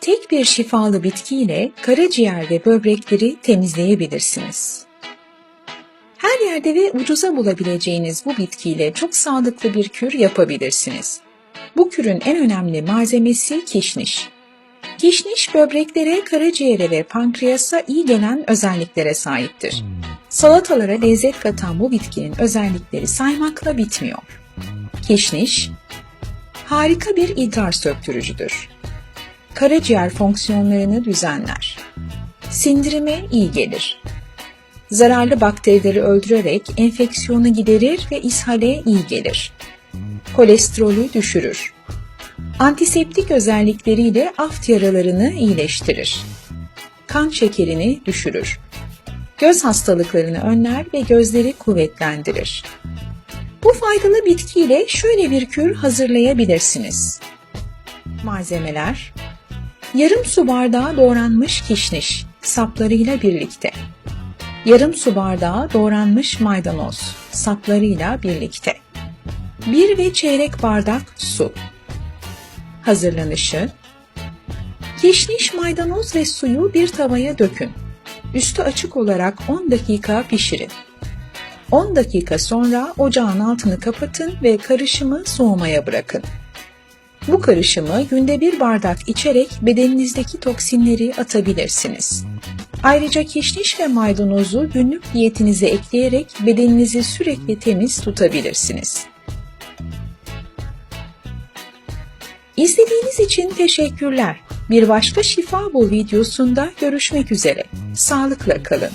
Tek bir şifalı bitkiyle karaciğer ve böbrekleri temizleyebilirsiniz. Her yerde ve ucuza bulabileceğiniz bu bitkiyle çok sağlıklı bir kür yapabilirsiniz. Bu kürün en önemli malzemesi kişniş. Kişniş böbreklere, karaciğere ve pankreasa iyi gelen özelliklere sahiptir. Salatalara lezzet katan bu bitkinin özellikleri saymakla bitmiyor. Kişniş, harika bir idrar söktürücüdür. Karaciğer fonksiyonlarını düzenler. Sindirime iyi gelir. Zararlı bakterileri öldürerek enfeksiyonu giderir ve ishale iyi gelir. Kolesterolü düşürür. Antiseptik özellikleriyle aft yaralarını iyileştirir. Kan şekerini düşürür. Göz hastalıklarını önler ve gözleri kuvvetlendirir. Bu faydalı bitkiyle şöyle bir kür hazırlayabilirsiniz. Malzemeler Yarım su bardağı doğranmış kişniş saplarıyla birlikte. Yarım su bardağı doğranmış maydanoz saplarıyla birlikte. 1 ve çeyrek bardak su. Hazırlanışı Kişniş maydanoz ve suyu bir tavaya dökün. Üstü açık olarak 10 dakika pişirin. 10 dakika sonra ocağın altını kapatın ve karışımı soğumaya bırakın. Bu karışımı günde bir bardak içerek bedeninizdeki toksinleri atabilirsiniz. Ayrıca kişniş ve maydanozu günlük diyetinize ekleyerek bedeninizi sürekli temiz tutabilirsiniz. İzlediğiniz için teşekkürler. Bir başka Şifa Bul videosunda görüşmek üzere. Sağlıkla kalın.